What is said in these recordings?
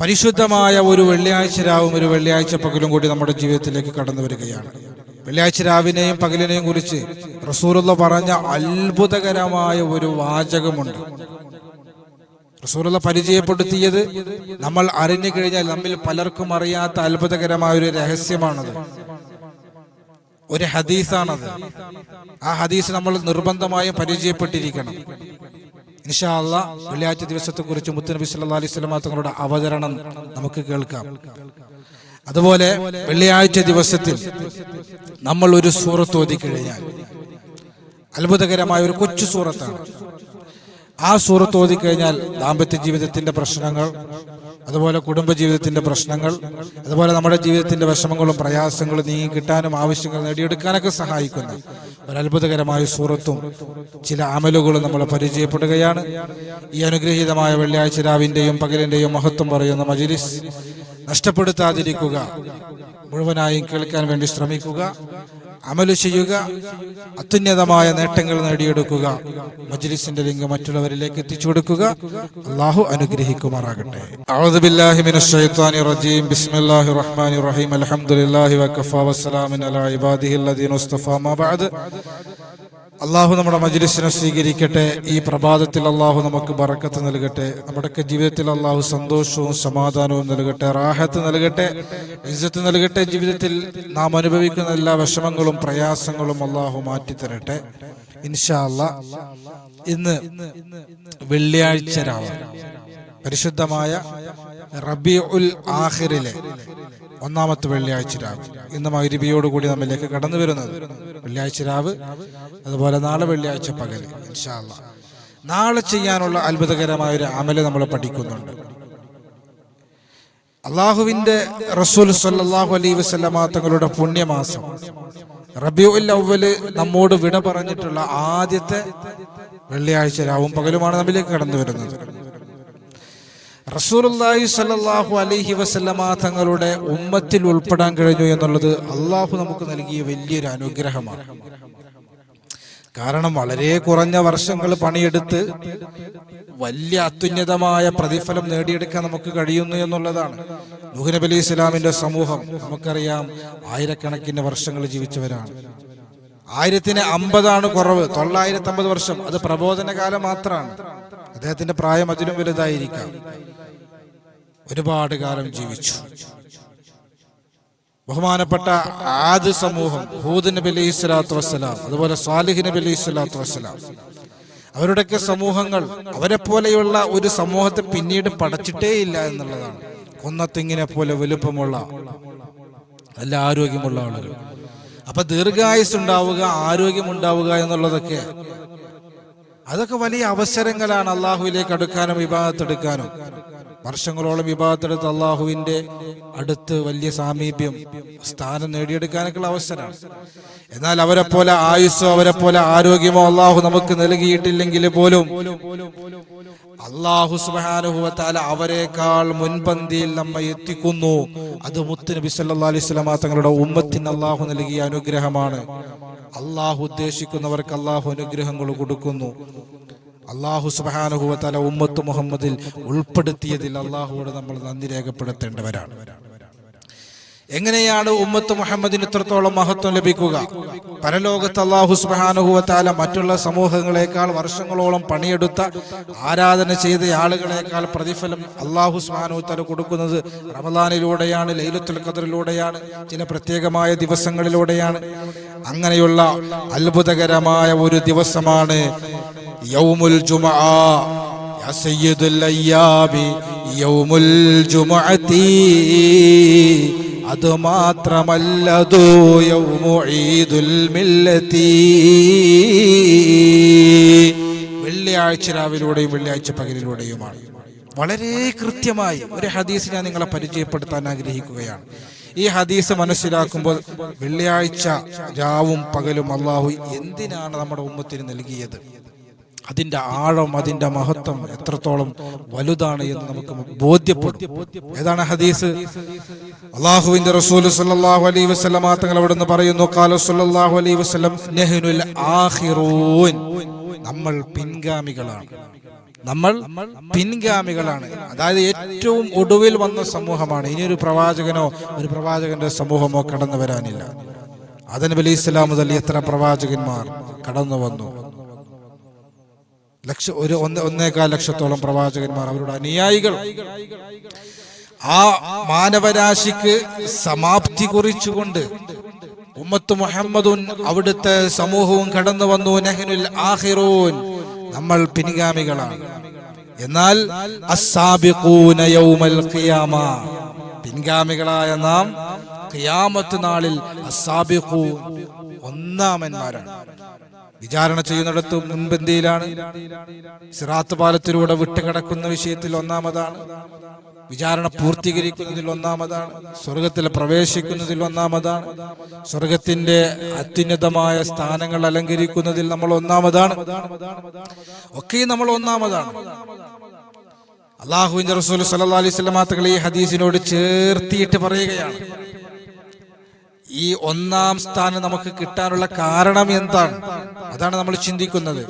പരിശുദ്ധമായ ഒരു വെള്ളിയാഴ്ച രാവും ഒരു വെള്ളിയാഴ്ച പകലും കൂടി നമ്മുടെ ജീവിതത്തിലേക്ക് കടന്നു വരികയാണ്. വെള്ളിയാഴ്ച രാവിനെയും പകലിനെയും കുറിച്ച് റസൂറുള്ള പറഞ്ഞ അത്ഭുതകരമായ ഒരു വാചകമുണ്ട്. റസൂറുള്ള പരിചയപ്പെടുത്തിയത് നമ്മൾ അറിഞ്ഞു കഴിഞ്ഞാൽ നമ്മിൽ പലർക്കും അറിയാത്ത അത്ഭുതകരമായ ഒരു രഹസ്യമാണത്. ഒരു ഹദീസാണത്. ആ ഹദീസ് നമ്മൾ നിർബന്ധമായും പരിചയപ്പെട്ടിരിക്കണം. ഇൻഷാ ദിവസത്തെ വെള്ളിയാഴ്ച ദിവസത്തെക്കുറിച്ച് മുത്തുനബി സല്ലാ അലൈഹി സ്വലമ തങ്ങളുടെ അവതരണം നമുക്ക് കേൾക്കാം. അതുപോലെ വെള്ളിയാഴ്ച ദിവസത്തിൽ നമ്മൾ ഒരു സൂറത്ത് ഓതി കഴിഞ്ഞാൽ അത്ഭുതകരമായ ഒരു കൊച്ചു സൂറത്താണ്. ആ സൂറത്ത് ഓതി കഴിഞ്ഞാൽ ദാമ്പത്യ ജീവിതത്തിന്റെ പ്രശ്നങ്ങൾ അതുപോലെ കുടുംബജീവിതത്തിന്റെ പ്രശ്നങ്ങൾ അതുപോലെ നമ്മുടെ ജീവിതത്തിന്റെ വിഷമങ്ങളും പ്രയാസങ്ങളും നീ കിട്ടാനും ആവശ്യങ്ങൾ നേടിയെടുക്കാനൊക്കെ സഹായിക്കുന്ന. ഒരു അത്ഭുതകരമായ സൂറത്തും ചില അമലുകളും നമ്മൾ പരിചയപ്പെടുകയാണ്. ഈ അനുഗ്രഹീതമായ വെള്ളിയാഴ്ച രാവിന്റെയും പകലിന്റെയും മഹത്വം പറയുന്ന മജിലിസ്. നഷ്ടപ്പെടുത്താതിരിക്കുക മുഴുവനായും കേൾക്കാൻ വേണ്ടി ശ്രമിക്കുക. അമൽ ചെയ്യുക അത്യുന്നതമായ നേട്ടങ്ങൾ നേടിയെടുക്കുക മജ്ലിസിന്റെ ലിംഗം മറ്റുള്ളവരിലേക്ക് എത്തിച്ചു കൊടുക്കുക അള്ളാഹു അനുഗ്രഹിക്കുമാറാകട്ടെ. വസ്സലാമുൻ അലാ അള്ളാഹു നമ്മുടെ മജ്ലിസിനെ സ്വീകരിക്കട്ടെ. ഈ പ്രഭാതത്തിൽ അള്ളാഹു നമുക്ക് ബറക്കത്ത് നൽകട്ടെ. നമ്മുടെയൊക്കെ ജീവിതത്തിൽ അള്ളാഹു സന്തോഷവും സമാധാനവും നൽകട്ടെ. റാഹത്ത് നൽകട്ടെ. ഇജ്ജത്ത് നൽകട്ടെ. ജീവിതത്തിൽ നാം അനുഭവിക്കുന്ന എല്ലാ വിഷമങ്ങളും പ്രയാസങ്ങളും അള്ളാഹു മാറ്റിത്തരട്ടെ. ഇൻഷാ അല്ലാ ഇന്ന് വെള്ളിയാഴ്ച രാവ്. പരിശുദ്ധമായ റബി ഉൽ ആഹിറിലെ ഒന്നാമത്തെ വെള്ളിയാഴ്ച രാവ്. ഇന്ന് കൂടി നമ്മിലേക്ക് കടന്നു വരുന്നത്. വെള്ളിയാഴ്ച രാവ് അതുപോലെ നാളെ വെള്ളിയാഴ്ച പകൽ ഇൻഷാ അല്ലാ നാളെ ചെയ്യാനുള്ള അത്ഭുതകരമായ ഒരു അമൽ നമ്മൾ പഠിക്കുന്നുണ്ട്. അള്ളാഹുവിന്റെ റസൂൽ സല്ലല്ലാഹു അലൈ വസല്ലമ തങ്ങളുടെ പുണ്യമാസം റബിയുൽ അവൽ നമ്മോട് വിട പറഞ്ഞിട്ടുള്ള ആദ്യത്തെ വെള്ളിയാഴ്ച രാവും പകലുമാണ് നമ്മിലേക്ക് കടന്നു വരുന്നത്. റസൂലുള്ളാഹി സ്വല്ലല്ലാഹു അലഹി വസല്ലമ തങ്ങളുടെ ഉമ്മത്തിൽ ഉൾപ്പെടാൻ കഴിഞ്ഞു എന്നുള്ളത് അള്ളാഹു നമുക്ക് നൽകിയ വലിയൊരു അനുഗ്രഹമാണ്. കാരണം വളരെ കുറഞ്ഞ വർഷങ്ങൾ പണിയെടുത്ത് വലിയ അത്യുന്നതമായ പ്രതിഫലം നേടിയെടുക്കാൻ നമുക്ക് കഴിയുന്നു എന്നുള്ളതാണ്. നൂഹ് അലി ഇസ്ലാമിന്റെ സമൂഹം നമുക്കറിയാം ആയിരക്കണക്കിന് വർഷങ്ങൾ ജീവിച്ചവരാണ്. ആയിരത്തിന് അമ്പതാണ് കുറവ് തൊള്ളായിരത്തി അമ്പത് വർഷം. അത് പ്രബോധന കാലം മാത്രമാണ്. അദ്ദേഹത്തിന്റെ പ്രായം അതിലും വലുതായിരിക്കാം. ഒരുപാട് കാലം ജീവിച്ചു. ബഹുമാനപ്പെട്ട ആദ്യ സമൂഹം ഹൂദ് നബി അലൈഹി സ്വലാത്തു വസ്സലാം അതുപോലെ സാലിഹ് നബി അലൈഹി സ്വലാത്തു വസ്സലാം. അവരുടെയൊക്കെ സമൂഹങ്ങൾ അവരെ പോലെയുള്ള ഒരു സമൂഹത്തെ പിന്നീട് പടച്ചിട്ടേ ഇല്ല എന്നുള്ളതാണ്. കൊന്നത്തിങ്ങിനെ പോലെ വലുപ്പമുള്ള നല്ല ആരോഗ്യമുള്ള ആളുകൾ. അപ്പൊ ദീർഘായുസ് ഉണ്ടാവുക ആരോഗ്യം ഉണ്ടാവുക എന്നുള്ളതൊക്കെ അതൊക്കെ വലിയ അവസരങ്ങളാണ് അള്ളാഹുവിലേക്ക് അടുക്കാനും വിഭാഗത്തെടുക്കാനും. വർഷങ്ങളോളം വിഭാഗത്തെടുത്ത് അള്ളാഹുവിന്റെ അടുത്ത് വലിയ സാമീപ്യം സ്ഥാനം നേടിയെടുക്കാനൊക്കെയുള്ള അവസരമാണ്. എന്നാൽ അവരെ പോലെ ആയുസ്സോ അവരെ പോലെ ആരോഗ്യമോ അള്ളാഹു നമുക്ക് നൽകിയിട്ടില്ലെങ്കിൽ പോലും അള്ളാഹു സുബാനുഭവത്താല അവരെക്കാൾ മുൻപന്തിയിൽ നമ്മെ എത്തിക്കുന്നു. അത് മുത്ത് നബി സല്ലാ അലൈഹി തങ്ങളുടെ ഉമ്മത്തിന് അള്ളാഹു നൽകിയ അനുഗ്രഹമാണ്. അള്ളാഹു ഉദ്ദേശിക്കുന്നവർക്ക് അള്ളാഹു അനുഗ്രഹങ്ങൾ കൊടുക്കുന്നു. അള്ളാഹു സുബാനുഭവത്താല ഉമ്മത്ത് മുഹമ്മദിൽ ഉൾപ്പെടുത്തിയതിൽ അള്ളാഹുവോട് നമ്മൾ നന്ദി രേഖപ്പെടുത്തേണ്ടവരാണ്. എങ്ങനെയാണ് ഉമ്മത്ത് മുഹമ്മദിന് ഇത്രത്തോളം മഹത്വം ലഭിക്കുക? പരലോകത്ത് അള്ളാഹു സുബാനുഭവത്താല മറ്റുള്ള സമൂഹങ്ങളെക്കാൾ വർഷങ്ങളോളം പണിയെടുത്ത ആരാധന ചെയ്ത ആളുകളെക്കാൾ പ്രതിഫലം അള്ളാഹു സുബാനുത്താല കൊടുക്കുന്നത് റമദാനിലൂടെയാണ് ലൈലത്തുൽ ഖദറിലൂടെയാണ് ചില പ്രത്യേകമായ ദിവസങ്ങളിലൂടെയാണ്. അങ്ങനെയുള്ള അത്ഭുതകരമായ ഒരു ദിവസമാണ് യൗമുൽ ജുമഅ യാ സയ്യിദുൽ അയ്യാബി യൗമുൽ ജുമഅതി അത് മാത്രമല്ലതോ യൗമു ഈദുൽ മില്ലതി വെള്ളിയാഴ്ച രാവിലൂടെയും വെള്ളിയാഴ്ച പകലിലൂടെയുമാണ്. വളരെ കൃത്യമായി ഒരു ഹദീസ് ഞാൻ നിങ്ങളെ പരിചയപ്പെടുത്താൻ ആഗ്രഹിക്കുകയാണ്. ഈ ഹദീസ് മനസ്സിലാക്കുമ്പോൾ വെള്ളിയാഴ്ച രാവും പകലും അള്ളാഹു എന്തിനാണ് നമ്മുടെ ഉമ്മത്തിന് നൽകിയത്? അതിന്റെ ആഴം അതിന്റെ മഹത്വം എത്രത്തോളം വലുതാണ് എന്ന് നമുക്ക് ബോധ്യപ്പെടും. ഏതാണ് ഹദീസ്? അള്ളാഹുവിന്റെ റസൂൽ സല്ലല്ലാഹു അലൈഹി വസല്ലമ തങ്ങൾ അവിടെ നിന്ന് പറയുന്നു അലൈഹി വസല്ലം നഹ്നുൽ ആഖിറൂൻ. നമ്മൾ പിൻഗാമികളാണ്. നമ്മൾ പിൻഗാമികളാണ്. അതായത് ഏറ്റവും ഒടുവിൽ വന്ന സമൂഹമാണ്. ഇനിയൊരു പ്രവാചകനോ ഒരു പ്രവാചകന്റെ സമൂഹമോ കടന്നു വരാനില്ല. അതനബലി അലി ഇസ്ലാം മുതൽ എത്ര പ്രവാചകന്മാർ കടന്നു വന്നു? ലക്ഷ ഒരു ഒന്ന് ഒന്നേകാൽ ലക്ഷത്തോളം പ്രവാചകന്മാർ അവരുടെ അനുയായികൾ. ആ മാനവരാശിക്ക് സമാപ്തി കുറിച്ചുകൊണ്ട് ഉമ്മത്ത് മുഹമ്മദുൻ അവിടുത്തെ സമൂഹവും കടന്നു വന്നു. നെഹ്നുൽ ആഹിറൂൻ നമ്മൾ പിൻഗാമികളാണ്. എന്നാൽ പിൻഗാമികളായ നാം ഖിയാമത്ത് നാളിൽ അസ്സാബിഖൂൻ ഒന്നാമന്മാരാണ്. വിചാരണ ചെയ്യുന്നിടത്ത് മുൻപന്തിയിലാണ്. സിറാത്ത് പാലത്തിലൂടെ വിട്ടുകിടക്കുന്ന വിഷയത്തിൽ ഒന്നാമതാണ്. വിചാരണ പൂർത്തീകരിക്കുന്നതിൽ ഒന്നാമതാണ്. സ്വർഗത്തിൽ പ്രവേശിക്കുന്നതിൽ ഒന്നാമതാണ്. സ്വർഗത്തിന്റെ അത്യുന്നതമായ സ്ഥാനങ്ങൾ അലങ്കരിക്കുന്നതിൽ നമ്മൾ ഒന്നാമതാണ്. ഒക്കെ നമ്മൾ ഒന്നാമതാണ്. അള്ളാഹുവിന്റെ റസൂൽ സല്ലാ അലൈഹി തങ്ങൾ ഈ ഹദീസിനോട് ചേർത്തിയിട്ട് പറയുകയാണ്. ഈ ഒന്നാം സ്ഥാനം നമുക്ക് കിട്ടാനുള്ള കാരണം എന്താണ്? അതാണ് നമ്മൾ ചിന്തിക്കുന്നത്.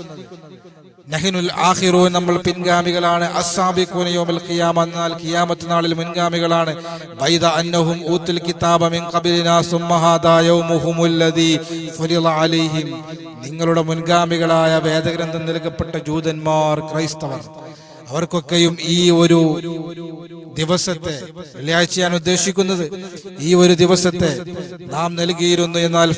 നഹിനുൽ ആഹിറോ നമ്മൾ പിൻഗാമികളാണ്. അസ്സാബിഖൂന യൗമൽ ഖിയാമ ഖിയാമത്ത് നാളിൽ മുൻഗാമികളാണ്. ബൈദ അന്നഹും ഊത്തുൽ കിതാബ മിൻ ഖബലിനാ സുമ്മ ഹാദാ യൗമുഹുമുല്ലദീ അലൈഹിം. നിങ്ങളുടെ മുൻഗാമികളായ വേദഗ്രന്ഥം നൽകപ്പെട്ട ജൂതന്മാർ ക്രൈസ്തവർ. അവർക്കൊക്കെയും ഈ ഒരു ദിവസത്തെ വെള്ളിയാഴ്ച ഞാൻ ഉദ്ദേശിക്കുന്നത്. ഈ ഒരു ദിവസത്തെ നാം നൽകിയിരുന്നു എന്നാൽ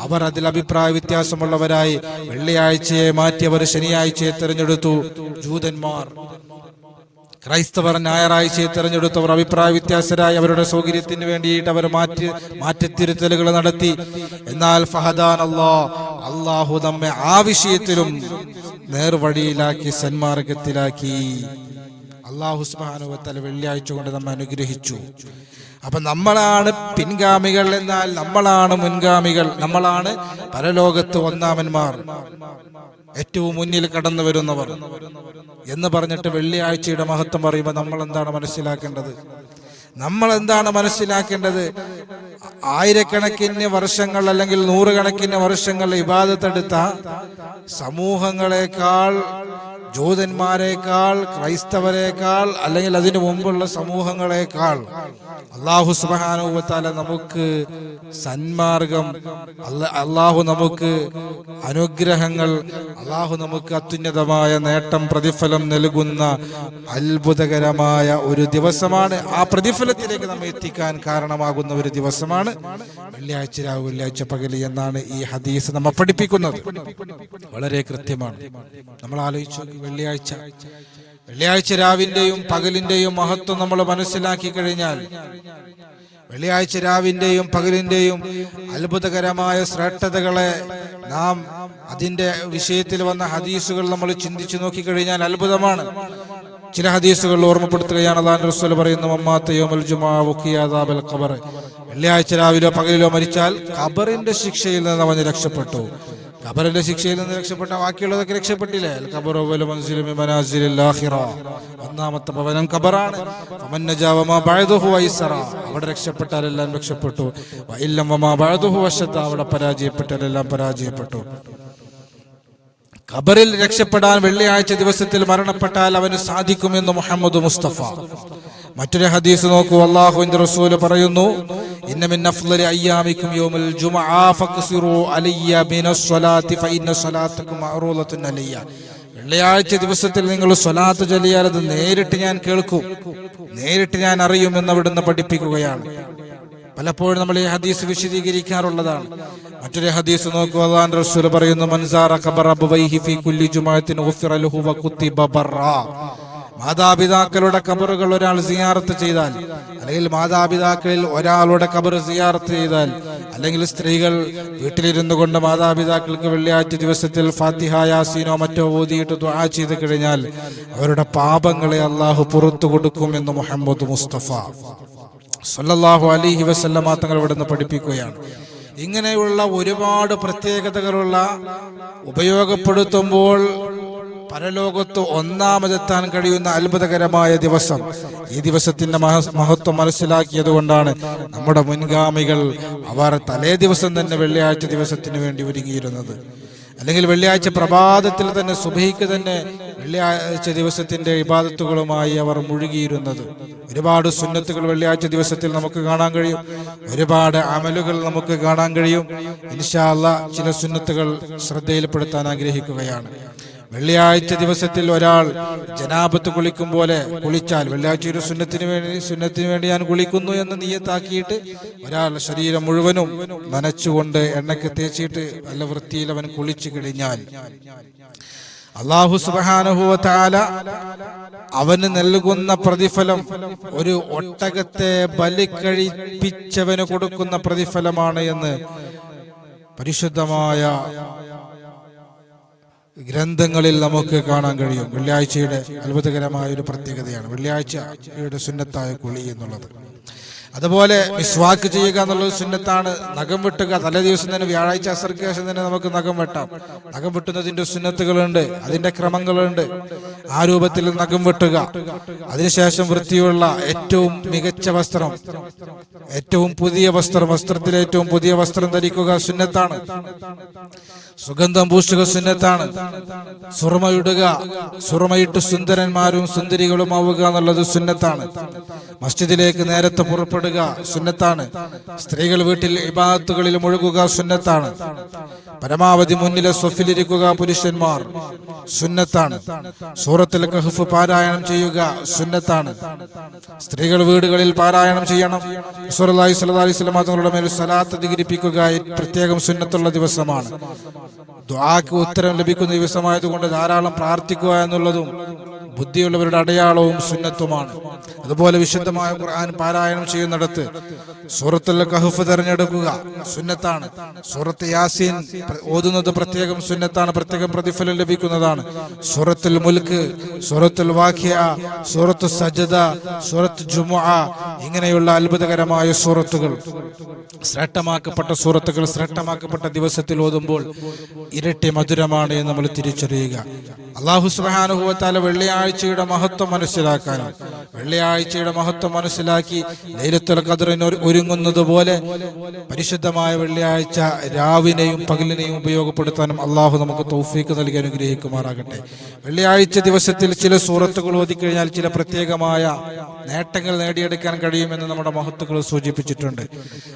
അവർ അതിൽ അഭിപ്രായ വ്യത്യാസമുള്ളവരായി വെള്ളിയാഴ്ചയെ മാറ്റി അവർ ശനിയാഴ്ചയെ തിരഞ്ഞെടുത്തു. ജൂതന്മാർ ക്രൈസ്തവർ ഞായറാഴ്ചയെ തിരഞ്ഞെടുത്തവർ അഭിപ്രായ വ്യത്യാസരായി അവരുടെ സൗകര്യത്തിന് വേണ്ടിയിട്ട് അവർ മാറ്റി മാറ്റത്തിരുത്തലുകൾ നടത്തി. എന്നാൽ ഫഹദാൻ അള്ളാ അള്ളാഹു നമ്മെ ആ വിഷയത്തിലും നേർവഴിയിലാക്കി സന്മാർഗത്തിലാക്കി. അള്ളാഹു സുബാനുവത്തല വെള്ളിയാഴ്ച കൊണ്ട് നമ്മൾ അനുഗ്രഹിച്ചു. അപ്പൊ നമ്മളാണ് പിൻഗാമികൾ എന്നാൽ നമ്മളാണ് മുൻഗാമികൾ. നമ്മളാണ് പരലോകത്ത് ഒന്നാമന്മാർ. ഏറ്റവും മുന്നിൽ കടന്നു വരുന്നവർ. എന്ന് പറഞ്ഞിട്ട് വെള്ളിയാഴ്ചയുടെ മഹത്വം പറയുമ്പോൾ നമ്മൾ എന്താണ് മനസ്സിലാക്കേണ്ടത്? നമ്മൾ എന്താണ് മനസ്സിലാക്കേണ്ടത്? ആയിരക്കണക്കിന് വർഷങ്ങൾ അല്ലെങ്കിൽ നൂറുകണക്കിന് വർഷങ്ങൾ ഇബാദത്തെടുത്ത സമൂഹങ്ങളെക്കാൾ ജൂതന്മാരെക്കാൾ ക്രൈസ്തവരെക്കാൾ അല്ലെങ്കിൽ അതിനു മുമ്പുള്ള സമൂഹങ്ങളെക്കാൾ അള്ളാഹു സുബാനുഭവത്താല നമുക്ക് സന്മാർഗം അള്ളാഹു നമുക്ക് അനുഗ്രഹങ്ങൾ അള്ളാഹു നമുക്ക് അത്യുന്നതമായ നേട്ടം പ്രതിഫലം നൽകുന്ന അത്ഭുതകരമായ ഒരു ദിവസമാണ്. ആ പ്രതിഫലത്തിലേക്ക് നമ്മെ എത്തിക്കാൻ കാരണമാകുന്ന ഒരു ദിവസമാണ്. വെള്ളിയാഴ്ച രാവ് വെള്ളിയാഴ്ച പകലി എന്നാണ് ഈ ഹദീസ് നമ്മെ പഠിപ്പിക്കുന്നത്. വളരെ കൃത്യമാണ്. നമ്മൾ ആലോചിച്ചു വെള്ളിയാഴ്ച. വെള്ളിയാഴ്ച രാവിന്റെയും പകലിന്റെയും മഹത്വം നമ്മൾ മനസ്സിലാക്കി കഴിഞ്ഞാൽ വെള്ളിയാഴ്ച രാവിന്റെയും പകലിന്റെയും അത്ഭുതകരമായ ശ്രേഷ്ഠതകളെ നാം അതിന്റെ വിഷയത്തിൽ വന്ന ഹദീസുകൾ നമ്മൾ ചിന്തിച്ചു നോക്കി കഴിഞ്ഞാൽ അത്ഭുതമാണ്. ചില ഹദീസുകൾ ഓർമ്മപ്പെടുത്തുകയാണ് അതാൻ റസൂൽ പറയുന്ന മമ്മാത്തയോമൽ ജുമാ വുഖിയാദാബൽ ഖബർ. വെള്ളിയാഴ്ച രാവിലോ പകലിലോ മരിച്ചാൽ ഖബറിന്റെ ശിക്ഷയിൽ നിന്ന് അവന് രക്ഷപ്പെട്ടു. ഖബറിന്റെ ശിക്ഷയിൽ നിന്ന് രക്ഷപ്പെട്ട ബാക്കിയുള്ളതൊക്കെ രക്ഷപ്പെട്ടില്ലേ. ഒന്നാമത്തെ ഭവനം ഖബറാണ്. അവിടെ രക്ഷപ്പെട്ടാലെല്ലാം രക്ഷപ്പെട്ടു. അവിടെ പരാജയപ്പെട്ടാലെല്ലാം പരാജയപ്പെട്ടു. ഖബറിൽ രക്ഷപ്പെടാൻ വെള്ളിയാഴ്ച ദിവസത്തിൽ മരണപ്പെട്ടാൽ അവന് സാധിക്കുമെന്ന് മുഹമ്മദ് മുസ്തഫ. മറ്റൊരു ഹദീസ് നോക്കൂ. അള്ളാഹുവിന്റെ റസൂൽ പറയുന്നു ഇന്ന മിൻ അഫ്ളലി അയ്യാമിക്കും യൗമുൽ ജുമആ ഫക്സിറു അലയ്യ മിനസ്സലാത്തി ഫഇന്ന സ്വലാത്തക്കും മഅറൂലത്തുൻ അലയ്യ. വെള്ളിയാഴ്ച ദിവസത്തിൽ നിങ്ങൾ സ്വലാത്ത് ചൊല്ലിയാൽ അത് നേരിട്ട് ഞാൻ കേൾക്കും നേരിട്ട് ഞാൻ അറിയുമെന്ന് അവിടുന്ന് പഠിപ്പിക്കുകയാണ്. പലപ്പോഴും നമ്മൾ ഈ ഹദീസ് വിശദീകരിക്കാറുള്ളതാണ്. മറ്റൊരു ഹദീസ് നോക്കുക അള്ളാഹുവിന്റെ റസൂൽ പറയുന്നു മൻസാറ ഖബറ അബവൈഹി ഫീ കുല്ലി ജുമാഅത്തിൻ ഗുഫിറ ലഹു വകുത്തിബ ബർറാ മാതാപിതാക്കളുടെ കബറുകൾ ഒരാൾ സിയാർത്ത് ചെയ്താൽ അല്ലെങ്കിൽ മാതാപിതാക്കളിൽ ഒരാളുടെ കബർ സിയാർത്ത് ചെയ്താൽ അല്ലെങ്കിൽ സ്ത്രീകൾ വീട്ടിലിരുന്നു കൊണ്ട് മാതാപിതാക്കൾക്ക് വെള്ളിയാഴ്ച ദിവസത്തിൽ ഫാത്തിഹ യാസീനോ മറ്റോ ഓതിയിട്ട് ദ്വാ ചെയ്ത് കഴിഞ്ഞാൽ അവരുടെ പാപങ്ങളെ അള്ളാഹു പുറത്തു കൊടുക്കുമെന്ന് മുഹമ്മദ് മുസ്തഫ സല്ലല്ലാഹു അലൈഹി വസല്ലമ തങ്ങൾ ഇവിടുന്ന് പഠിപ്പിക്കുകയാണ്. ഇങ്ങനെയുള്ള ഒരുപാട് പ്രത്യേകതകളുള്ള ഉപയോഗപ്പെടുത്തുമ്പോൾ പരലോകത്ത് ഒന്നാമതെത്താൻ കഴിയുന്ന അത്ഭുതകരമായ ദിവസം. ഈ ദിവസത്തിന്റെ മഹ- മഹത്വം മനസ്സിലാക്കിയത് കൊണ്ടാണ് നമ്മുടെ മുൻഗാമികൾ അവർ തലേ ദിവസം തന്നെ വെള്ളിയാഴ്ച ദിവസത്തിന് വേണ്ടി ഒരുങ്ങിയിരുന്നത്. അല്ലെങ്കിൽ വെള്ളിയാഴ്ച പ്രഭാതത്തിൽ തന്നെ സുബഹിക്ക് തന്നെ വെള്ളിയാഴ്ച ദിവസത്തിന്റെ ഇബാദത്തുകളുമായി അവർ മുഴുകിയിരുന്നത്. ഒരുപാട് സുന്നത്തുകൾ വെള്ളിയാഴ്ച ദിവസത്തിൽ നമുക്ക് കാണാൻ കഴിയും. ഒരുപാട് അമലുകൾ നമുക്ക് കാണാൻ കഴിയും. ഇൻഷാല്ല ചില സുന്നത്തുകൾ ശ്രദ്ധയിൽപ്പെടുത്താൻ ആഗ്രഹിക്കുകയാണ്. വെള്ളിയാഴ്ച ദിവസത്തിൽ ഒരാൾ ജനാപത്ത് കുളിക്കും പോലെ കുളിച്ചാൽ വെള്ളിയാഴ്ച ഒരു സുന്നത്തിന് വേണ്ടി സുന്നത്തിന് വേണ്ടി ഞാൻ കുളിക്കുന്നു എന്ന് നീയത്താക്കിയിട്ട് ഒരാൾ ശരീരം മുഴുവനും നനച്ചുകൊണ്ട് എണ്ണയ്ക്ക് തേച്ചിട്ട് നല്ല വൃത്തിയിൽ അവൻ കുളിച്ചു കഴിഞ്ഞാൽ അള്ളാഹു സുബാനുഭവത്താല അവന് നൽകുന്ന പ്രതിഫലം ഒരു ഒട്ടകത്തെ ബലി കഴിപ്പിച്ചവന് കൊടുക്കുന്ന പ്രതിഫലമാണ് എന്ന് പരിശുദ്ധമായ ഗ്രന്ഥങ്ങളിൽ നമുക്ക് കാണാൻ കഴിയും. വെള്ളിയാഴ്ചയുടെ അത്ഭുതകരമായ ഒരു പ്രത്യേകതയാണ്. വെള്ളിയാഴ്ചയുടെ സുന്നത്തായ കുളി എന്നുള്ളത്. അതുപോലെ മിസ്വാക്ക് ചെയ്യുക എന്നുള്ളത് സുന്നത്താണ്. നഖം വെട്ടുക തലേ ദിവസം തന്നെ വ്യാഴാഴ്ച അസർക്ക് ശേഷം തന്നെ നമുക്ക് നഖം വെട്ടാം. നഖം വെട്ടുന്നതിന്റെ സുന്നത്തുകളുണ്ട് അതിന്റെ ക്രമങ്ങളുണ്ട്. ആ രൂപത്തിൽ നഖം വെട്ടുക. അതിനുശേഷം വൃത്തിയുള്ള ഏറ്റവും മികച്ച വസ്ത്രം ഏറ്റവും പുതിയ വസ്ത്രം വസ്ത്രത്തിൽ ഏറ്റവും പുതിയ വസ്ത്രം ധരിക്കുക സുന്നത്താണ്. സുഗന്ധം പൂശുക സുന്നത്താണ്. സുറമയിടുക സുറമയിട്ട് സുന്ദരന്മാരും സുന്ദരികളും ആവുക എന്നുള്ളത് സുന്നത്താണ്. മസ്ജിദിലേക്ക് നേരത്തെ പുറപ്പെടുക സുന്നത്താണ്. സ്ത്രീകൾ വീട്ടിൽ ഇബാദത്തുകളിൽ മുഴുകുക സുന്നത്താണ്. പരമാവധി മുന്നിലെ സ്വഫിലിരിക്കുക പുരുഷന്മാർ സുന്നത്താണ്. സൂറത്തിൽ കഹഫ് പാരായണം ചെയ്യുക സുന്നത്താണ്. സ്ത്രീകൾ വീടുകളിൽ പാരായണം ചെയ്യണം. സുറലായി വസല്ലം സ്വലമാങ്ങളുടെ മേൽ സലാത്ത് അധികരിപ്പിക്കുക പ്രത്യേകം സുന്നത്തുള്ള ദിവസമാണ്. ദ്വാക്ക് ഉത്തരം ലഭിക്കുന്ന ദിവസമായതുകൊണ്ട് ധാരാളം പ്രാർത്ഥിക്കുക എന്നുള്ളതും ബുദ്ധിയുള്ളവരുടെ അടയാളവും സുന്നത്തുമാണ്. അതുപോലെ വിശുദ്ധമായ ഖുർആൻ പാരായണം ചെയ്യുന്നിടത്ത് സൂറത്തുൽ കഹഫ് തിരഞ്ഞെടുക്കുക സുന്നത്താണ്. സൂറത്ത് യാസീൻ ഓതുന്നത് പ്രത്യേകം സുന്നത്താണ് പ്രത്യേകം പ്രതിഫലം ലഭിക്കുന്നതാണ്. സൂറത്തുൽ മുൽക്ക് സൂറത്തുൽ വാഖ്യ സൂറത്ത് സജദ സൂറത്ത് ജുമുഅ ഇങ്ങനെയുള്ള അത്ഭുതകരമായ സൂറത്തുകൾ. ശ്രേഷ്ഠമാക്കപ്പെട്ട സൂറത്തുകൾ ശ്രേഷ്ഠമാക്കപ്പെട്ട ദിവസത്തിൽ ഓതുമ്പോൾ ഇരട്ടി മധുരമാണ് എന്ന് നമ്മൾ തിരിച്ചറിയുക. അള്ളാഹു സുബാനുഭവത്താല വെള്ളിയാഴ്ചയുടെ മഹത്വം മനസ്സിലാക്കാനും വെള്ളിയാഴ്ചയുടെ മഹത്വം മനസ്സിലാക്കി ലൈലത്തുൽ ഒരു- ഒരുങ്ങുന്നത് പോലെ പരിശുദ്ധമായ വെള്ളിയാഴ്ച രാവിനെയും പകലിനെയും ഉപയോഗപ്പെടുത്താനും അള്ളാഹു നമുക്ക് തൗഫീക്ക് നൽകി അനുഗ്രഹിക്കുമാറാകട്ടെ. വെള്ളിയാഴ്ച ദിവസത്തിൽ ചില സൂറത്തുകൾ ഓതിക്കഴിഞ്ഞാൽ ചില പ്രത്യേകമായ നേട്ടങ്ങൾ നേടിയെടുക്കാൻ കഴിയുമെന്ന് നമ്മുടെ മഹത്തുക്കൾ സൂചിപ്പിച്ചിട്ടുണ്ട്.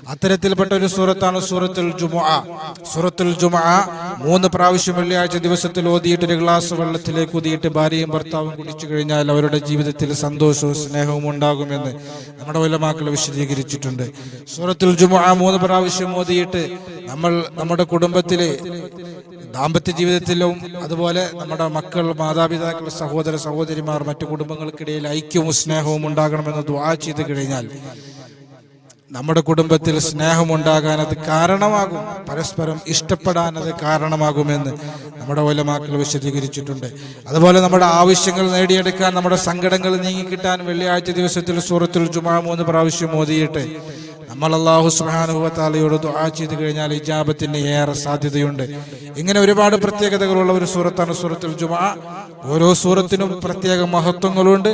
അത്തരത്തിൽപ്പെട്ട ഒരു സൂറത്താണ് സൂറത്തുൽ ജുമുഅ. സൂറത്തുൽ ജുമുഅ മൂന്ന് പ്രാവശ്യം വെള്ളിയാഴ്ച ദിവസത്തിൽ ഓതിയിട്ട് ഒരു ഗ്ലാസ് വെള്ളത്തിലേക്ക് ഊതിയിട്ട് ഭാര്യയും ഭർത്താവും കുടിച്ചു കഴിഞ്ഞാൽ അവരുടെ ജീവിതത്തിൽ സന്തോഷവും സ്നേഹവും ഉണ്ടാകുമെന്ന് നമ്മുടെ വല്ലമാക്കൾ വിശദീകരിച്ചിട്ടുണ്ട്. സൂറത്തുൽ ജുമുഅ മൂന്ന് പ്രാവശ്യം ഓതിയിട്ട് നമ്മൾ നമ്മുടെ കുടുംബത്തിലെ ദാമ്പത്യ ജീവിതത്തിലും അതുപോലെ നമ്മുടെ മക്കൾ മാതാപിതാക്കൾ സഹോദര സഹോദരിമാർ മറ്റു കുടുംബങ്ങൾക്കിടയിൽ ഐക്യവും സ്നേഹവും ഉണ്ടാകണമെന്ന് ദ്വാ ചെയ്ത് കഴിഞ്ഞാൽ നമ്മുടെ കുടുംബത്തിൽ സ്നേഹമുണ്ടാകാൻ അത് കാരണമാകും. പരസ്പരം ഇഷ്ടപ്പെടാൻ അത് കാരണമാകുമെന്ന് നമ്മുടെ ഓലമാക്കൾ വിശദീകരിച്ചിട്ടുണ്ട്. അതുപോലെ നമ്മുടെ ആവശ്യങ്ങൾ നേടിയെടുക്കാൻ നമ്മുടെ സങ്കടങ്ങൾ നീങ്ങിക്കിട്ടാൻ വെള്ളിയാഴ്ച ദിവസത്തിൽ സൂറത്തുൽ ജുമാ മൂന്ന് പ്രാവശ്യം മോദിയിട്ട് നമ്മൾ അള്ളാഹു സുഹാനുഭവത്താലയോട് ദുആ ചെയ്ത് കഴിഞ്ഞാൽ ഇജാബത്തിന് ഏറെ സാധ്യതയുണ്ട്. ഇങ്ങനെ ഒരുപാട് പ്രത്യേകതകളുള്ള ഒരു സൂറത്താണ് സൂറത്തുൽ ജുമാ. ഓരോ സൂറത്തിനും പ്രത്യേക മഹത്വങ്ങളുണ്ട്.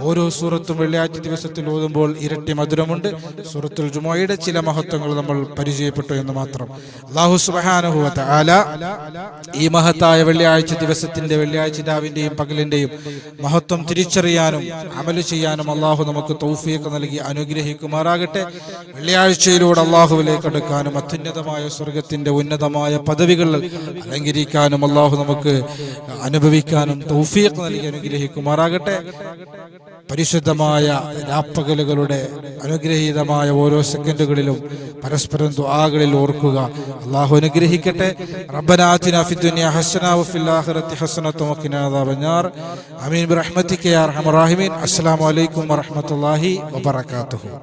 ഓരോ സൂറത്തും വെള്ളിയാഴ്ച ദിവസത്തിൽ ഓതുമ്പോൾ ഇരട്ടി മധുരമുണ്ട്. സൂറത്തുൽ ജുമായുടെ ചില മഹത്വങ്ങൾ നമ്മൾ പരിചയപ്പെട്ടു എന്ന് മാത്രം. അള്ളാഹു സുഹാനുഭവത്ത് ആല ഈ മഹത്തായ വെള്ളിയാഴ്ച ദിവസത്തിന്റെ വെള്ളിയാഴ്ച രാവിന്റെയും പകലിന്റെയും മഹത്വം തിരിച്ചറിയാനും അമൽ ചെയ്യാനും അള്ളാഹു നമുക്ക് തൗഫിയൊക്കെ നൽകി അനുഗ്രഹിക്കുമാറാകട്ടെ. വെള്ളിയാഴ്ചയിലൂടെ അള്ളാഹുവിലേക്ക് അടുക്കാനും അത്യുന്നതമായ സ്വർഗത്തിന്റെ ഉന്നതമായ പദവികൾ അലങ്കരിക്കാനും അള്ളാഹു നമുക്ക് അനുഭവിക്കാനും തൗഫീഖ് നൽകി അനുഗ്രഹിക്കുമാറാകട്ടെ. പരിശുദ്ധമായ രാപ്പകലുകളുടെ അനുഗ്രഹീതമായ ഓരോ സെക്കൻഡുകളിലും പരസ്പരം ദുആകളിൽ ഓർക്കുക. അള്ളാഹു അനുഗ്രഹിക്കട്ടെ. ഹസന വഫിൽ ആമീൻ. ബിറഹ്മതിക റഹീമീൻ. അസ്സലാമു അലൈക്കും വറഹ്മത്തുള്ളാഹി വബറകാതുഹു.